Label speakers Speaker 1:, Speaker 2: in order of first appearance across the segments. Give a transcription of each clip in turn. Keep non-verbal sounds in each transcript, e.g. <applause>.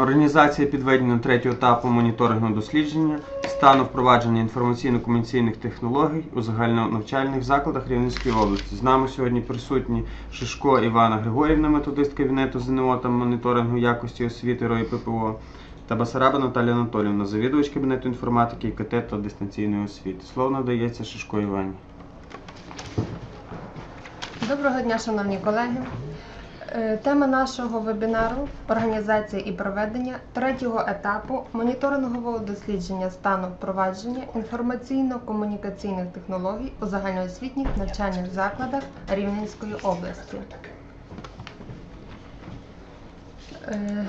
Speaker 1: Організація підведення третього етапу моніторингу дослідження стану впровадження інформаційно-комунікаційних технологій у загальнонавчальних закладах Рівненської області. З нами сьогодні присутні Шишко Івана Григорівна, методист кабінету ЗНО та моніторингу якості освіти РОІ ППО та Басараба Наталія Анатоліївна, завідувач кабінету інформатики, ІКТ та дистанційної освіти. Слово надається Шишко Івані.
Speaker 2: Доброго дня, шановні колеги. Е, Тема нашого вебінару організація і проведення третього етапу моніторингового дослідження стану впровадження інформаційно-комунікаційних технологій у загальноосвітніх навчальних закладах Рівненської області. Е,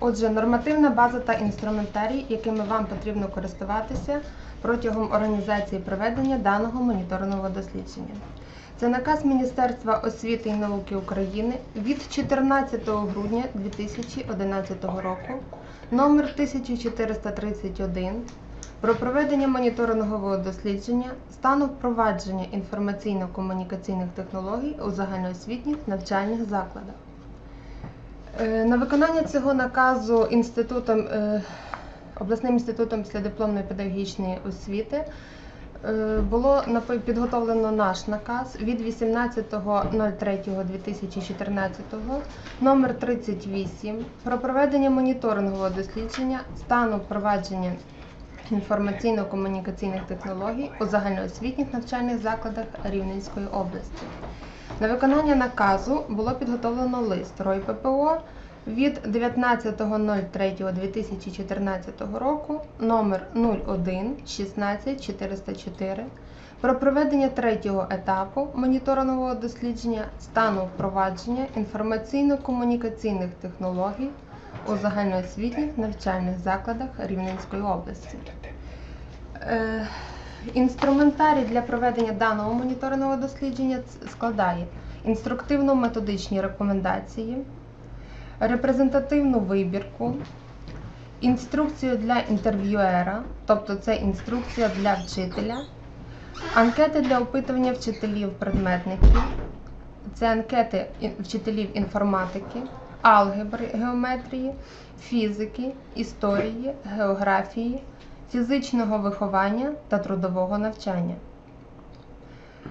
Speaker 2: Отже, нормативна база та інструментарій, якими вам потрібно користуватися протягом організації проведення даного моніторингового дослідження. Це наказ Міністерства освіти і науки України від 14 грудня 2011 року, номер 1431 про проведення моніторингового дослідження стану впровадження інформаційно-комунікаційних технологій у загальноосвітніх навчальних закладах. Е, На виконання цього наказу інститутом, е, обласним інститутом післядипломної педагогічної освіти було напи- підготовлено наш наказ від 18.03.2014 номер 38 про проведення моніторингового дослідження стану впровадження інформаційно-комунікаційних технологій у загальноосвітніх навчальних закладах Рівненської області. На виконання наказу було підготовлено лист РОЙ ППО від 19.03.2014 року номер 01 16 404 про проведення третього етапу моніторингового дослідження стану впровадження інформаційно-комунікаційних технологій у загальноосвітніх навчальних закладах Рівненської області. Е, Інструментарій для проведення даного моніторингового дослідження складає інструктивно-методичні рекомендації, репрезентативну вибірку, інструкцію для інтерв'юера, тобто це інструкція для вчителя, анкети для опитування вчителів-предметників, це анкети вчителів інформатики, алгебри, геометрії, фізики, історії, географії, фізичного виховання та трудового навчання.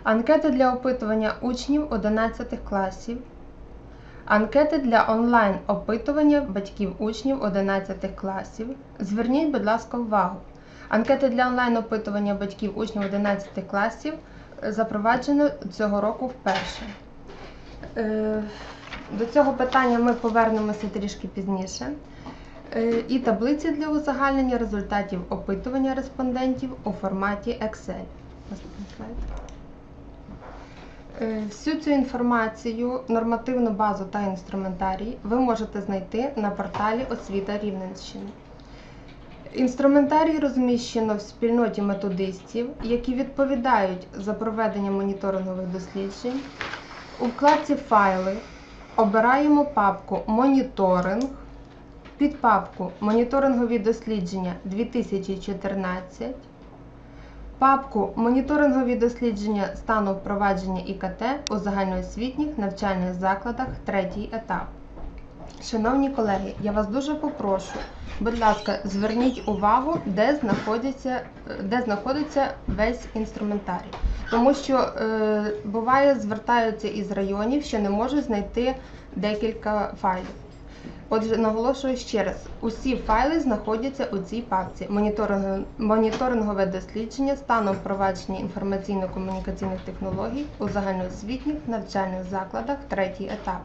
Speaker 2: Анкети для опитування учнів 11 класів. Анкети для онлайн опитування батьків учнів 11 класів. Зверніть, будь ласка, увагу. Анкети для онлайн опитування батьків учнів 11 класів е, запроваджено цього року вперше. Е, До цього питання ми повернемося трішки пізніше. Е, І таблиці для узагальнення результатів опитування респондентів у форматі Excel. Наступний слайд. Е, Всю цю інформацію, нормативну базу та інструментарій ви можете знайти на порталі Освіта Рівненщини. Інструментарій розміщено в спільноті методистів, які відповідають за проведення моніторингових досліджень. У вкладці Файли обираємо папку Моніторинг, під папку Моніторингові дослідження 2014, папку Моніторингові дослідження стану впровадження ІКТ у загальноосвітніх навчальних закладах третій етап. Шановні колеги, я вас дуже попрошу, будь ласка, зверніть увагу, де знаходиться, де знаходиться весь інструментарій. Тому що е, буває, звертаються із районів, що не можуть знайти декілька файлів. Отже, наголошую ще раз: усі файли знаходяться у цій папці. Моніторингове дослідження стану впровадження інформаційно-комунікаційних технологій у загальноосвітніх навчальних закладах третій етап.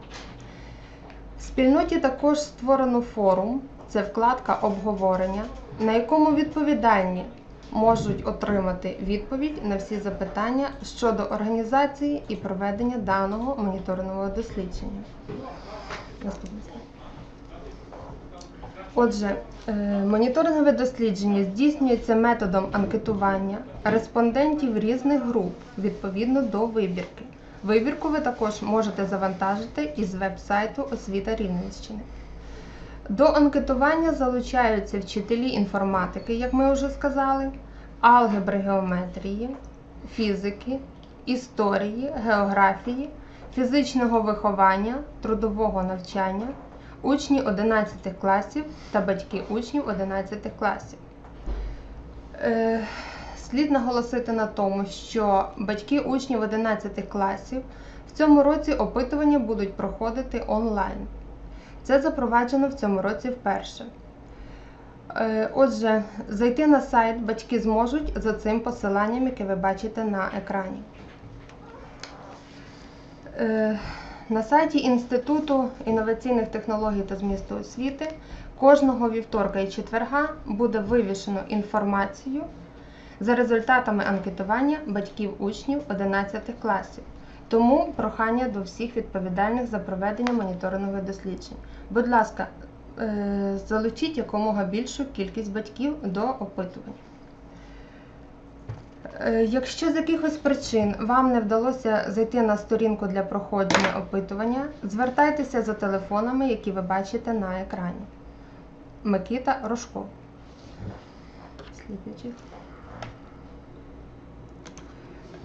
Speaker 2: В спільноті також створено форум, це вкладка обговорення, на якому відповідальні можуть отримати відповідь на всі запитання щодо організації і проведення даного моніторингового дослідження. Наступний слайд. Отже, е, моніторингове дослідження здійснюється методом анкетування респондентів різних груп відповідно до вибірки. Вибірку ви також можете завантажити із веб-сайту Освіта Рівненщини. До анкетування залучаються вчителі інформатики, як ми вже сказали, алгебри геометрії, фізики, історії, географії, фізичного виховання, трудового навчання, учні 11 класів та батьки учнів 11 класів. Е, Слід наголосити на тому, що батьки учнів 11 класів в цьому році опитування будуть проходити онлайн. Це запроваджено в цьому році вперше. Е, Отже, зайти на сайт батьки зможуть за цим посиланням, яке ви бачите на екрані. На сайті Інституту інноваційних технологій та змісту освіти кожного вівторка і четверга буде вивішено інформацію за результатами анкетування батьків учнів 11 класів. Тому прохання до всіх відповідальних за проведення моніторингових досліджень. Будь ласка, е, залучіть якомога більшу кількість батьків до опитувань. Е, Якщо з якихось причин вам не вдалося зайти на сторінку для проходження опитування, звертайтеся за телефонами, які ви бачите на екрані. Микита. Слідуючий.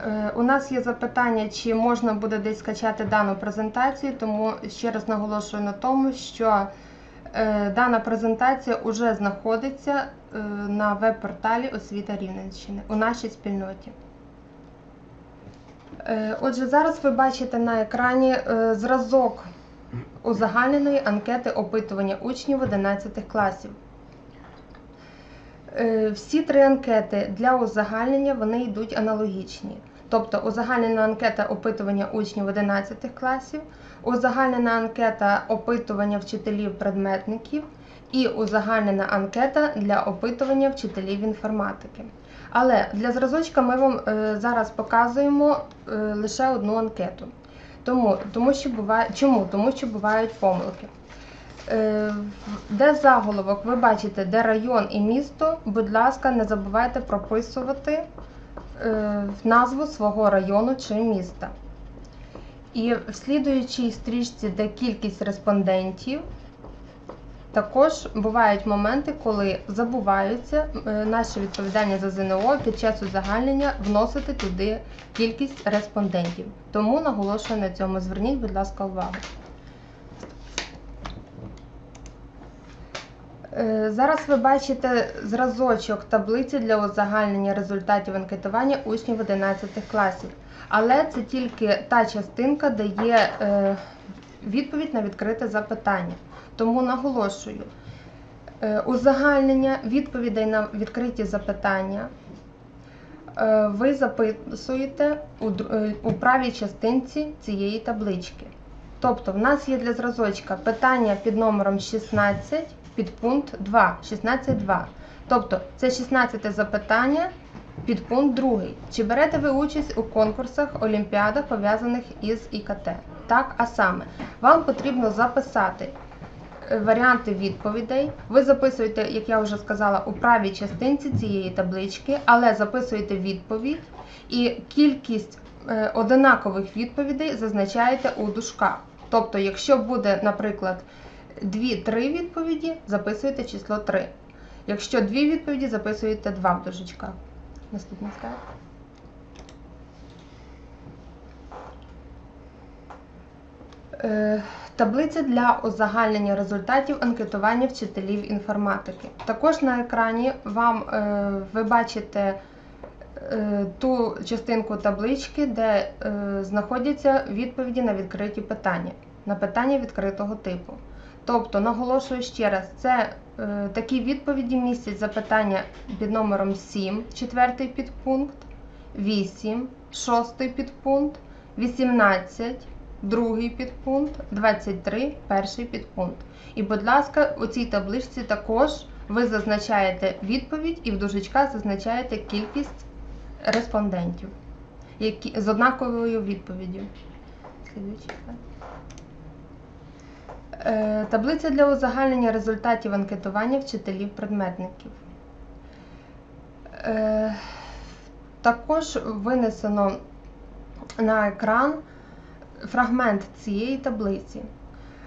Speaker 2: Е, У нас є запитання, чи можна буде десь скачати дану презентацію, тому ще раз наголошую на тому, що дана презентація вже знаходиться е, на веб-порталі Освіта Рівненщини у нашій спільноті. Е, Отже, зараз ви бачите на екрані е, зразок узагальненої анкети опитування учнів 11 класів. Е, Всі три анкети для узагальнення вони йдуть аналогічні. Тобто узагальнена анкета опитування учнів 11 класів, узагальнена анкета опитування вчителів-предметників і узагальнена анкета для опитування вчителів інформатики. Але для зразочка ми вам е, зараз показуємо е, лише одну анкету. Тому, тому що буває, чому? Тому що бувають помилки. Е, Де заголовок, ви бачите, де район і місто, будь ласка, не забувайте прописувати е, назву свого району чи міста. І в слідуючій стрічці, де кількість респондентів, також бувають моменти, коли забуваються е, наші відповідальні за ЗНО під час узагальнення вносити туди кількість респондентів. Тому наголошую на цьому. Зверніть, будь ласка, увагу. Зараз ви бачите зразочок таблиці для узагальнення результатів анкетування учнів 11 класів. Але це тільки та частинка, де є е, відповідь на відкрите запитання. Тому наголошую, е, узагальнення відповідей на відкриті запитання е, ви записуєте е, у правій частинці цієї таблички. Тобто, в нас є для зразочка питання під номером 16 під пункт 2, 16.2. Тобто, це 16 запитання під пункт 2. Чи берете ви участь у конкурсах, олімпіадах, пов'язаних із ІКТ? Так, а саме, вам потрібно записати е, варіанти відповідей. Ви записуєте, як я вже сказала, у правій частинці цієї таблички, але записуєте відповідь і кількість е, одинакових відповідей зазначаєте у дужках. Тобто, якщо буде, наприклад, 2-3 відповіді, записуєте число 3. Якщо дві відповіді, записуєте 2 в дужечках. Наступний слайд. Е, Таблиця для узагальнення результатів анкетування вчителів інформатики. Також на екрані вам е, ви бачите е, ту частинку таблички, де знаходяться відповіді на відкриті питання, на питання відкритого типу. Тобто, наголошую ще раз, це е, такі відповіді містять запитання під номером 7, четвертий підпункт, 8, шостий підпункт, 18, другий підпункт, 23, перший підпункт. І, будь ласка, у цій табличці також ви зазначаєте відповідь і в дужечках зазначаєте кількість респондентів які, з однаковою відповіддю. Слідуючий слайд. Е, Таблиця для узагальнення результатів анкетування вчителів-предметників. Е, Також винесено на екран фрагмент цієї таблиці.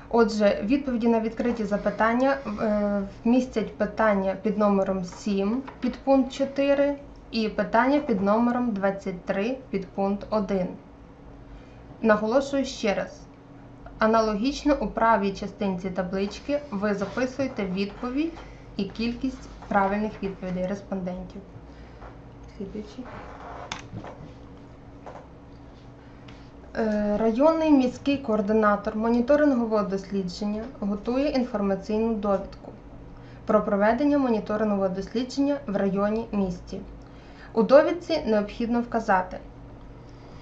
Speaker 2: Отже, відповіді на відкриті запитання е, містять питання під номером 7 під пункт 4 і питання під номером 23 під пункт 1. Наголошую ще раз. Аналогічно у правій частинці таблички ви записуєте відповідь і кількість правильних відповідей респондентів. Слідуючий. Е, Районний міський координатор моніторингового дослідження готує інформаційну довідку про проведення моніторингового дослідження в районі місті. У довідці необхідно вказати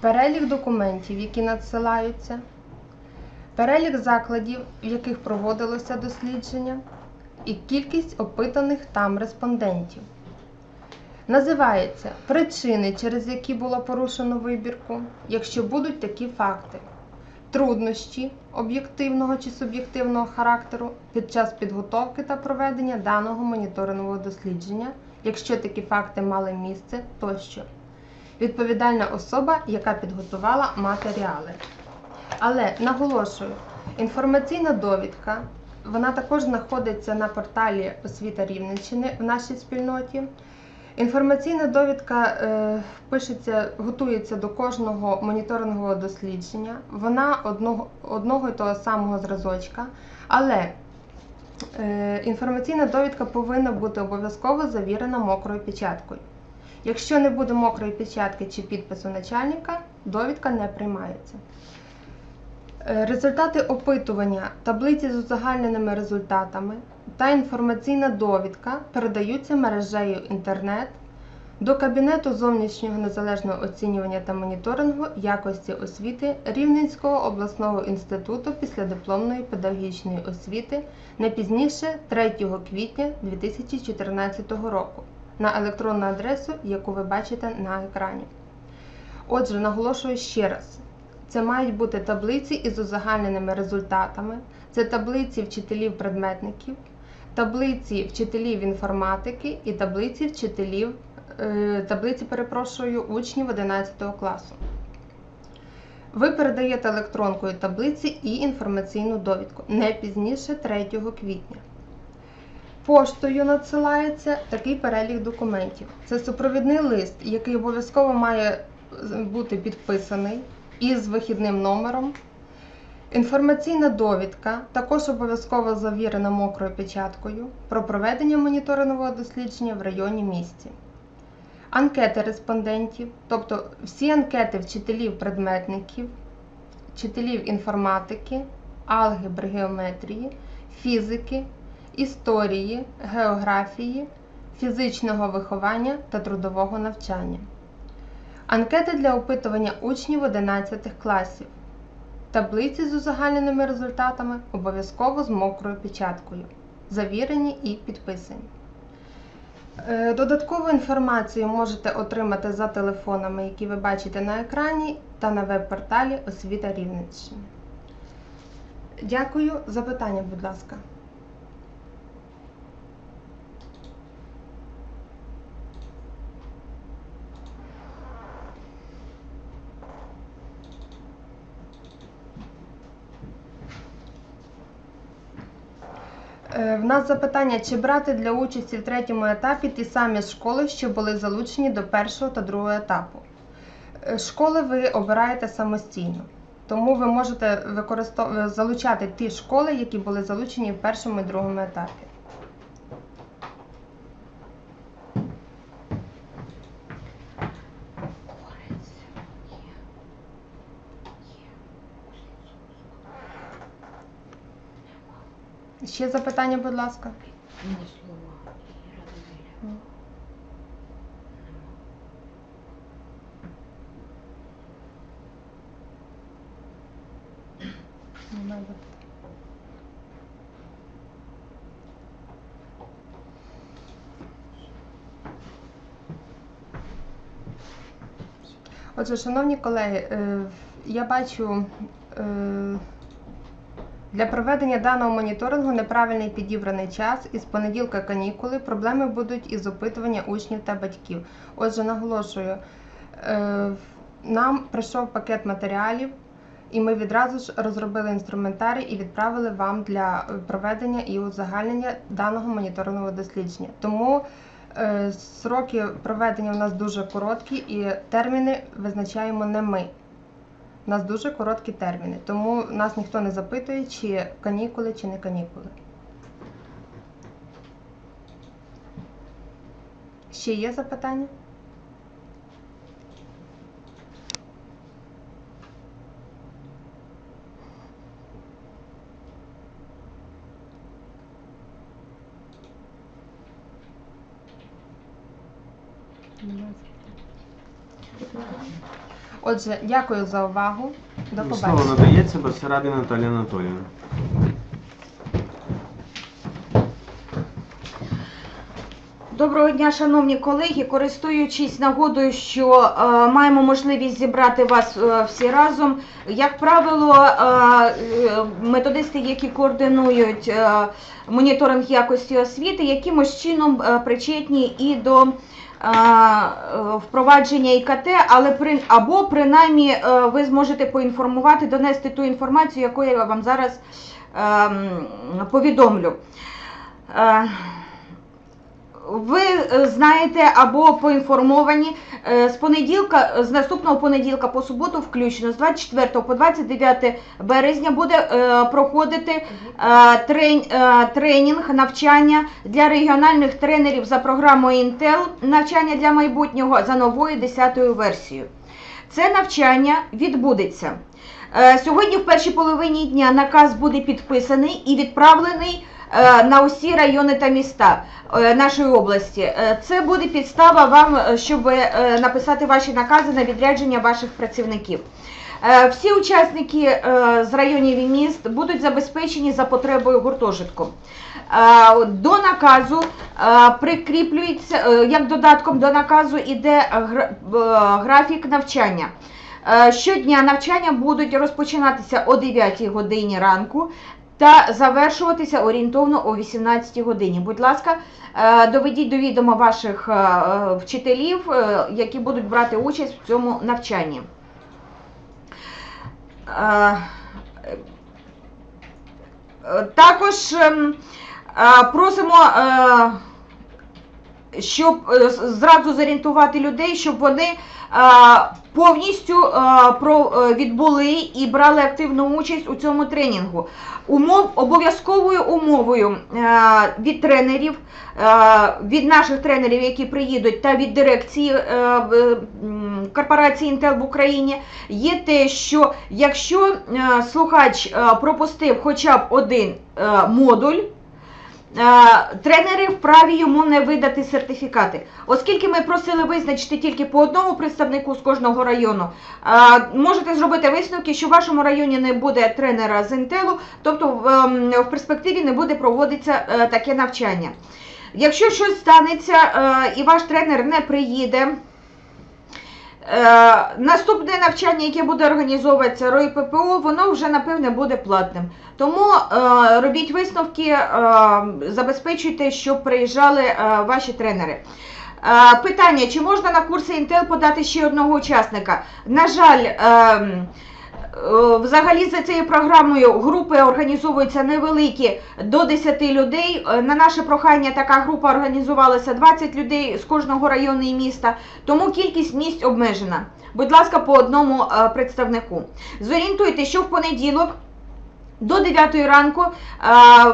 Speaker 2: перелік документів, які надсилаються, перелік закладів, в яких проводилося дослідження, і кількість опитаних там респондентів. Називаються причини, через які було порушено вибірку, якщо будуть такі факти, труднощі об'єктивного чи суб'єктивного характеру під час підготовки та проведення даного моніторингового дослідження, якщо такі факти мали місце тощо. Відповідальна особа, яка підготувала матеріали. Але наголошую, інформаційна довідка, вона також знаходиться на порталі Освіта Рівненщини в нашій спільноті. Інформаційна довідка е, пишеться, готується до кожного моніторингового дослідження. Вона одного, одного і того самого зразочка, але е, інформаційна довідка повинна бути обов'язково завірена мокрою печаткою. Якщо не буде мокрої печатки чи підпису начальника, довідка не приймається. Е, Результати опитування, таблиці з узагальненими результатами та інформаційна довідка передаються мережею інтернет до Кабінету зовнішнього незалежного оцінювання та моніторингу якості освіти Рівненського обласного інституту післядипломної педагогічної освіти не пізніше 3 квітня 2014 року на електронну адресу, яку ви бачите на екрані. Отже, наголошую ще раз. Це мають бути таблиці із узагальненими результатами, це таблиці вчителів-предметників, таблиці вчителів інформатики і таблиці вчителів, е, таблиці, перепрошую, учнів 11 класу. Ви передаєте електронкою таблиці і інформаційну довідку не пізніше 3 квітня. Поштою надсилається такий перелік документів. Це супровідний лист, який обов'язково має бути підписаний із вихідним номером. Інформаційна довідка також обов'язково завірена мокрою печаткою про проведення моніторингового дослідження в районі місті. Анкети респондентів, тобто всі анкети вчителів предметників, вчителів інформатики, алгебри, геометрії, фізики, історії, географії, фізичного виховання та трудового навчання. Анкети для опитування учнів 11 класів. Таблиці з узагальненими результатами обов'язково з мокрою печаткою. Завірені і підписані. Е, Додаткову інформацію можете отримати за телефонами, які ви бачите на екрані, та на веб-порталі Освіта Рівненщини. Дякую. Запитання, будь ласка. Е, В нас запитання, чи брати для участі в третьому етапі ті самі школи, що були залучені до першого та другого етапу. Е, Школи ви обираєте самостійно, тому ви можете залучати ті школи, які були залучені в першому і другому етапі. Ще запитання, будь ласка.
Speaker 3: Мені слова.
Speaker 2: Немає. Отже, шановні колеги, е, я бачу е, для проведення даного моніторингу неправильний підібраний час із понеділка канікули. Проблеми будуть із опитування учнів та батьків. Отже, наголошую, е, нам прийшов пакет матеріалів. І ми відразу ж розробили інструментарій і відправили вам для проведення і узагальнення даного моніторингового дослідження. Тому е, сроки проведення у нас дуже короткі і терміни визначаємо не ми. У нас дуже короткі терміни, тому нас ніхто не запитує, чи канікули, чи не канікули. Ще є запитання? Отже, дякую за увагу. До
Speaker 1: Слово
Speaker 2: побачення.
Speaker 1: надається Басарабі Наталії Анатоліївні.
Speaker 4: Доброго дня, шановні колеги. Користуючись нагодою, що е, маємо можливість зібрати вас е, всі разом. Як правило, е, е, методисти, які координують е, моніторинг якості освіти, якимось чином е, причетні і до впровадження ІКТ, але при або принаймні е, ви зможете поінформувати, донести ту інформацію, яку я вам зараз е, м, повідомлю. Ви е, знаєте або поінформовані е, з понеділка, з наступного понеділка по суботу, включно з 24 по 29 березня буде е, проходити трен- тренінг навчання для регіональних тренерів за програмою Intel навчання для майбутнього за новою 10 версією. Це навчання відбудеться. Е, Сьогодні, в першій половині дня, наказ буде підписаний і відправлений е, на усі райони та міста е, нашої області. Це буде підстава вам, щоб написати ваші накази на відрядження ваших працівників. Всі учасники з районів і міст будуть забезпечені за потребою гуртожитку. До наказу прикріплюється, як додатком до наказу іде гра- графік навчання. Е, Щодня навчання будуть розпочинатися о 9 годині ранку та завершуватися орієнтовно о 18 годині. Будь ласка, е, доведіть до відома ваших е, вчителів, які будуть брати участь в цьому навчанні. Також ем, просимо, щоб е, зразу зорієнтувати людей, щоб вони е, повністю е, відбули і брали активну участь у цьому тренінгу. Умов обов'язковою умовою від тренерів, від наших тренерів, які приїдуть, та від дирекції корпорації Intel в Україні, є те, що якщо слухач пропустив хоча б один модуль. Е, Тренери вправі йому не видати сертифікати. Оскільки ми просили визначити тільки по одному представнику з кожного району, е, можете зробити висновки, що в вашому районі не буде тренера з Інтелу, тобто в, ем, перспективі не буде проводитися е, таке навчання. Якщо щось станеться і ваш тренер не приїде, наступне навчання, яке буде організовуватися РОІ ППО, воно вже напевне буде платним. Тому е, робіть висновки, е, забезпечуйте, щоб приїжджали е, ваші тренери. Е, питання: чи можна на курси Intel подати ще одного учасника? На жаль, ем, е, Взагалі за цією програмою групи організовуються невеликі до 10 людей. Е, На наше прохання така група організувалася 20 людей з кожного району і міста, тому кількість місць обмежена. Будь ласка, по одному е, представнику. Зорієнтуйте, що в понеділок. До 9 ранку е,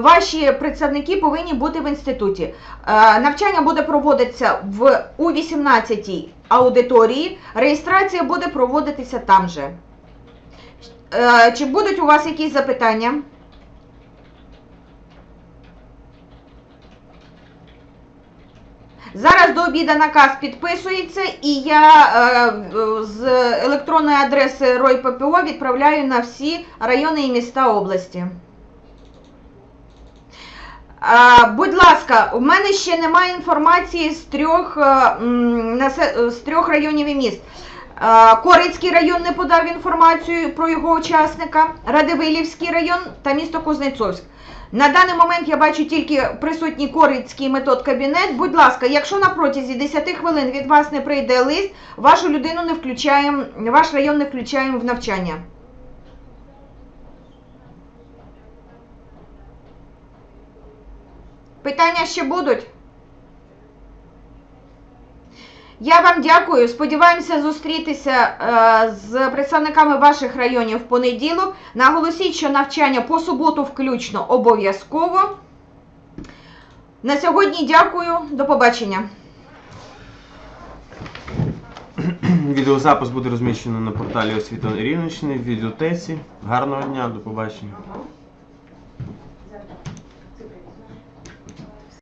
Speaker 4: ваші представники повинні бути в інституті. Е, навчання буде проводитися в у 18 аудиторії. Реєстрація буде проводитися там же. Е, Чи будуть у вас якісь запитання? Зараз до обіду наказ підписується, і я е, з електронної адреси РОЙ ППО відправляю на всі райони і міста області. Будь ласка, у мене ще немає інформації з трьох, е, з трьох районів і міст. Е, Корицький район не подав інформацію про його учасника, Радивилівський район та місто Кузнецовськ. На даний момент я бачу тільки присутній Корицький метод кабінет. Будь ласка, якщо на протязі 10 хвилин від вас не прийде лист, вашу людину не включаємо, ваш район не включаємо в навчання. Питання ще будуть? Я вам дякую. Сподіваємося зустрітися е, з представниками ваших районів в понеділок. Наголосіть, що навчання по суботу включно обов'язково. На сьогодні дякую. До побачення. <clears throat>
Speaker 1: Відеозапис буде розміщено на порталі освіти Рівненщини в відеотеці. Гарного дня, до побачення.